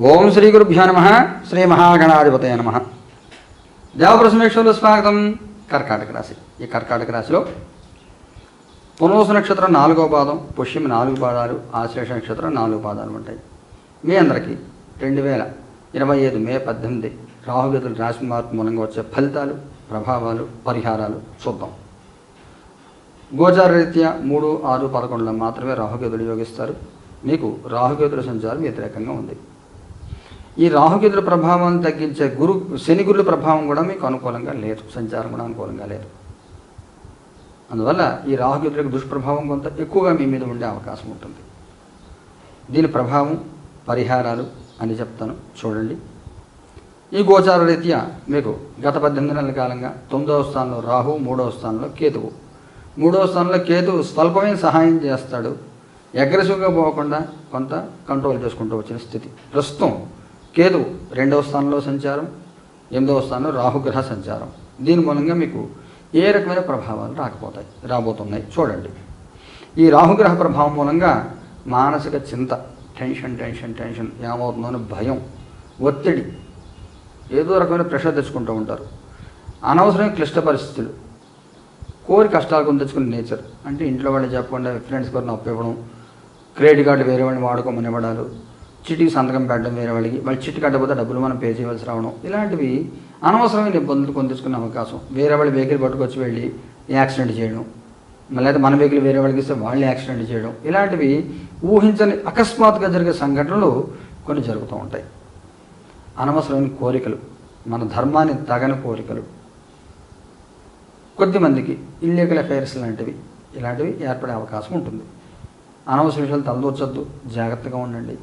ఓం శ్రీ గురుభ్యో నమ. శ్రీ మహాగణాధిపతయ నమ. దేవప్రసమేశ్వరులు స్వాగతం. కర్కాటక రాశి. ఈ కర్కాటక రాశిలో పునోస నక్షత్రం నాలుగో పాదం పుష్యం నాలుగు పాదాలు ఆశ్లేష నక్షత్రం నాలుగు పాదాలు ఉంటాయి. మీ అందరికీ రెండు వేల ఇరవై ఐదు మే పద్దెనిమిది రాహుగతులు రాశి మార్పు మూలంగా వచ్చే ఫలితాలు ప్రభావాలు పరిహారాలు చూద్దాం. గోచార రీత్యా మూడు ఆరు పదకొండులో మాత్రమే రాహుగతులు యోగిస్తారు. మీకు రాహుకేతుల సంచారం వ్యతిరేకంగా ఉంది. ఈ రాహుకేతుల ప్రభావాన్ని తగ్గించే గురు శని గురుల ప్రభావం కూడా మీకు అనుకూలంగా లేదు. సంచారం కూడా అనుకూలంగా లేదు. అందువల్ల ఈ రాహుకేతులకు దుష్ప్రభావం కొంత ఎక్కువగా మీ మీద ఉండే అవకాశం ఉంటుంది. దీని ప్రభావం పరిహారాలు అని చెప్తాను. చూడండి. ఈ గోచార రీత్యా మీకు గత పద్దెనిమిది నెలల కాలంగా తొమ్మిదవ స్థానంలో రాహు మూడవ స్థానంలో కేతువు. మూడవ స్థానంలో కేతువు స్వల్పమైన సహాయం చేస్తాడు. అగ్రెసివ్గా పోకుండా కొంత కంట్రోల్ చేసుకుంటూ వచ్చిన స్థితి. ప్రస్తుతం కేతు రెండవ స్థానంలో సంచారం ఎనిమిదవ స్థానంలో రాహుగ్రహ సంచారం. దీని మూలంగా మీకు ఏ రకమైన ప్రభావాలు రాకపోతాయి రాబోతున్నాయి చూడండి. ఈ రాహుగ్రహ ప్రభావం మూలంగా మానసిక చింత టెన్షన్ టెన్షన్ టెన్షన్ ఏమవుతుందో భయం ఒత్తిడి ఏదో రకమైన ప్రెషర్ తెచ్చుకుంటూ ఉంటారు. అనవసరమైన క్లిష్ట పరిస్థితులు కోరి కష్టాలు కొని తెచ్చుకునే నేచర్. అంటే ఇంట్లో వాళ్ళు చెప్పకుండా ఫ్రెండ్స్ కూడా నొప్పి ఇవ్వడం క్రెడిట్ కార్డు వేరే వాళ్ళని వాడుకోమని ఇవ్వడాలు చిటికి సంతకం పెట్టడం వేరే వాళ్ళకి వాళ్ళు చిట్టి కట్టకపోతే డబ్బులు మనం పే చేయవలసి రావడం. ఇలాంటివి అనవసరమైన ఇబ్బందులు కొని తెచ్చుకునే అవకాశం. వేరే వాళ్ళ వెహికల్ పట్టుకొచ్చి వెళ్ళి యాక్సిడెంట్ చేయడం. మళ్ళీ మన వెహికల్ వేరే వాళ్ళకి ఇస్తే వాళ్ళు యాక్సిడెంట్ చేయడం. ఇలాంటివి ఊహించని అకస్మాత్తుగా జరిగే సంఘటనలు కొన్ని జరుగుతూ ఉంటాయి. అనవసరమైన కోరికలు మన ధర్మాన్ని తగని కోరికలు. కొద్దిమందికి ఇల్లీగల్ అఫైర్స్ లాంటివి ఇలాంటివి ఏర్పడే అవకాశం ఉంటుంది. అనవసర విషయాలు తలదూర్చొద్దు. జాగ్రత్తగా ఉండండి.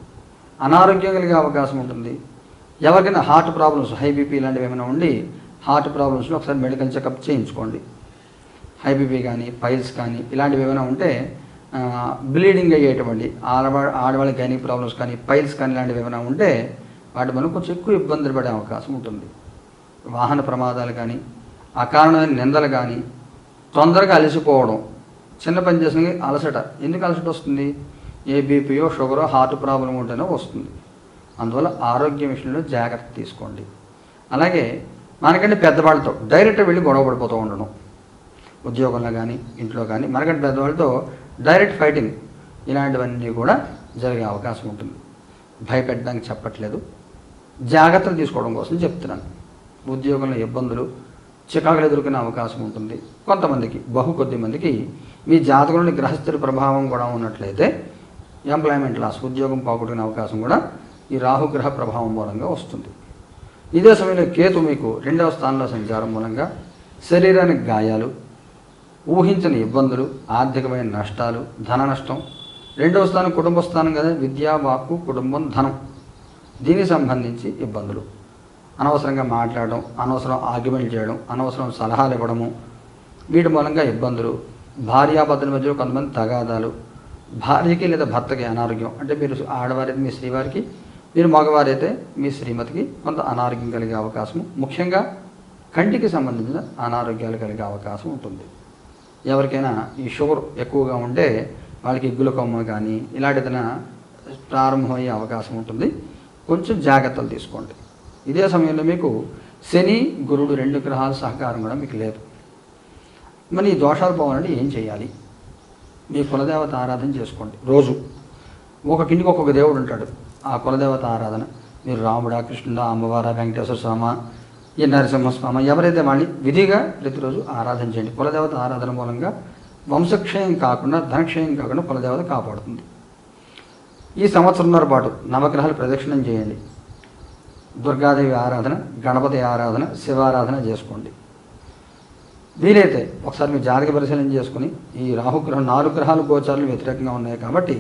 అనారోగ్యం కలిగే అవకాశం ఉంటుంది. ఎవరికైనా హార్ట్ ప్రాబ్లమ్స్ హై బీపీ ఇలాంటివి ఏమైనా ఉండి హార్ట్ ప్రాబ్లమ్స్లో ఒకసారి మెడికల్ చెకప్ చేయించుకోండి. హై బీపీ కానీ పైల్స్ కానీ ఇలాంటివి ఏమైనా ఉంటే బ్లీడింగ్ అయ్యేటువంటి ఆడవా ఆడవాళ్ళకి గైనీ ప్రాబ్లమ్స్ కానీ పైల్స్ కానీ ఇలాంటివి ఏమైనా ఉంటే వాటి వల్ల కొంచెం ఎక్కువ ఇబ్బందులు పడే అవకాశం ఉంటుంది. వాహన ప్రమాదాలు కానీ అకారణమైన నిందలు కానీ తొందరగా అలసిపోవడం. చిన్న పని చేసిన అలసట. ఎందుకు అలసట వస్తుంది? ఏ బీపీయో షుగరో హార్ట్ ప్రాబ్లం ఉంటేనే వస్తుంది. అందువల్ల ఆరోగ్య విషయంలో జాగ్రత్త తీసుకోండి. అలాగే మనకంటే పెద్దవాళ్ళతో డైరెక్ట్ వెళ్ళి గొడవ పడిపోతూ ఉండడం. ఉద్యోగంలో కానీ ఇంట్లో కానీ మనకంటే పెద్దవాళ్ళతో డైరెక్ట్ ఫైటింగ్ ఇలాంటివన్నీ కూడా జరిగే అవకాశం ఉంటుంది. భయపెట్టడానికి చెప్పట్లేదు. జాగ్రత్తలు తీసుకోవడం కోసం చెప్తున్నాను. ఉద్యోగంలో ఇబ్బందులు చికాకులు ఎదుర్కొనే అవకాశం ఉంటుంది. కొంతమందికి బహు కొద్ది మందికి మీ జాతకంలోని గ్రహస్థిర ప్రభావం కూడా ఉన్నట్లయితే ఎంప్లాయ్మెంట్ లాస్ ఉద్యోగం పోగొట్టుకునే అవకాశం కూడా ఈ రాహుగ్రహ ప్రభావం మూలంగా వస్తుంది. ఇదే సమయంలో కేతు మీకు రెండవ స్థానంలో సంచారం మూలంగా శరీరానికి గాయాలు ఊహించని ఇబ్బందులు ఆర్థికమైన నష్టాలు ధన నష్టం. రెండవ స్థానం కుటుంబ స్థానం కదా విద్యా వాక్కు కుటుంబం ధనం. దీనికి సంబంధించి ఇబ్బందులు. అనవసరంగా మాట్లాడడం అనవసరం ఆర్గ్యుమెంట్ చేయడం అనవసరం సలహాలు ఇవ్వడము. వీటి మూలంగా ఇబ్బందులు. భార్యాభర్తల మధ్యలో కొంతమంది తగాదాలు భార్యకి లేదా భర్తకి అనారోగ్యం. అంటే మీరు ఆడవారైతే మీ శ్రీవారికి మీరు మగవారైతే మీ శ్రీమతికి కొంత అనారోగ్యం కలిగే అవకాశం. ముఖ్యంగా కంటికి సంబంధించిన అనారోగ్యాలు కలిగే అవకాశం ఉంటుంది. ఎవరికైనా ఈ షుగర్ ఎక్కువగా ఉంటే వాళ్ళకి గ్లూకోమా కానీ ఇలాంటిదైనా ప్రారంభమయ్యే అవకాశం ఉంటుంది. కొంచెం జాగ్రత్తలు తీసుకోండి. ఇదే సమయంలో మీకు శని గురుడు రెండు గ్రహాల సహకారం కూడా మీకు లేదు. మరి ఈ దోషాలు పోవాలంటే ఏం చేయాలి? మీ కులదేవత ఆరాధన చేసుకోండి. రోజు. ఒక కిందికి ఒక్కొక్క దేవుడు ఉంటాడు. ఆ కులదేవత ఆరాధన మీరు రాముడా కృష్ణుడా అమ్మవార వెంకటేశ్వర స్వామ ఈ నరసింహస్వామి ఎవరైతే వాళ్ళని విధిగా ప్రతిరోజు ఆరాధన చేయండి. కులదేవత ఆరాధన మూలంగా వంశక్షయం కాకుండా ధనక్షయం కాకుండా కులదేవత కాపాడుతుంది. ఈ సంవత్సరంన్నర పాటు నవగ్రహాలు ప్రదక్షిణం చేయండి. దుర్గాదేవి ఆరాధన గణపతి ఆరాధన శివారాధన చేసుకోండి. వీలైతే ఒకసారి మీరు జాతక పరిశీలన చేసుకుని ఈ రాహుగ్రహం నాలుగు గ్రహాలు గోచారాలు వ్యతిరేకంగా ఉన్నాయి కాబట్టి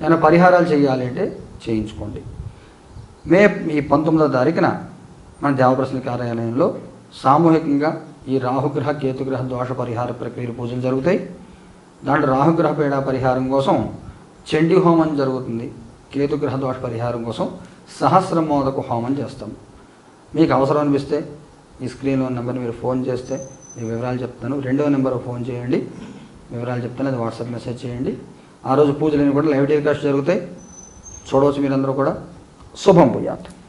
ఏమైనా పరిహారాలు చేయాలి అంటే చేయించుకోండి. మే ఈ పంతొమ్మిదో తారీఖున మన దేవప్రసన్న కార్యాలయంలో సామూహికంగా ఈ రాహుగ్రహ కేతుగ్రహ దోష పరిహార ప్రక్రియలు పూజలు జరుగుతాయి. దాంట్లో రాహుగ్రహ పీడా పరిహారం కోసం చండీ హోమం జరుగుతుంది. కేతుగ్రహ దోష పరిహారం కోసం సహస్ర మోదక హోమం చేస్తాం. మీకు అవసరం అనిపిస్తే ఈ స్క్రీన్లో నెంబర్ మీరు ఫోన్ చేస్తే నేను వివరాలు చెప్తాను. రెండవ నెంబర్ ఫోన్ చేయండి. వివరాలు చెప్తాను. అది వాట్సాప్ మెసేజ్ చేయండి. ఆ రోజు పూజలన్నీ కూడా లైవ్ టెలికాస్ట్ జరుగుతాయి. చూడవచ్చు మీరందరూ కూడా. శుభం భూయాత్.